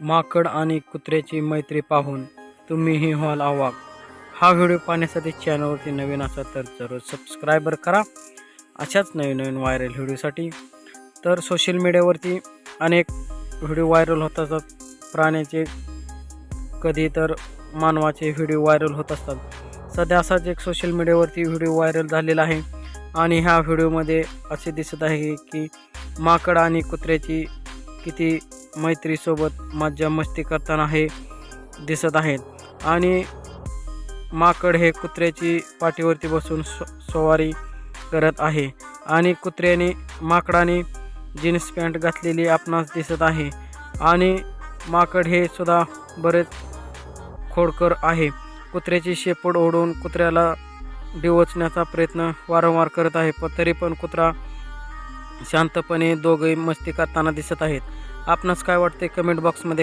माकड आणि कुत्र्याची मैत्री पाहून तुम्हीही व्हाल आवाक. हा व्हिडिओ पाहण्यासाठी चॅनलवरती नवीन असाल तर जरूर सबस्क्रायबर करा. अशाच नवीन नवीन व्हायरल व्हिडिओसाठी. तर सोशल मीडियावरती अनेक व्हिडिओ व्हायरल होत असतात. प्राण्याचे कधी तर मानवाचे व्हिडिओ व्हायरल होत असतात. सध्या असाच एक सोशल मीडियावरती व्हिडिओ व्हायरल झालेला आहे. आणि ह्या व्हिडिओमध्ये असे दिसत आहे की माकड आणि कुत्र्याची किती मैत्रीसोबत मज्जा मस्ती करताना हे दिसत आहेत. आणि माकड हे कुत्र्याची पाठीवरती बसून सो सवारी करत आहे. आणि कुत्र्याने माकडाने जीन्स पॅन्ट घातलेली आपणास दिसत आहे. आणि माकड हे सुद्धा बरेच खोडकर आहे. कुत्र्याची शेपूट ओढून कुत्र्याला डिवचण्याचा प्रयत्न वारंवार करत आहे. पण तरी पण कुत्रा शांतपणे दोघे मस्ती करताना दिसत आहेत. आपणास काय वाटते कमेंट बॉक्समध्ये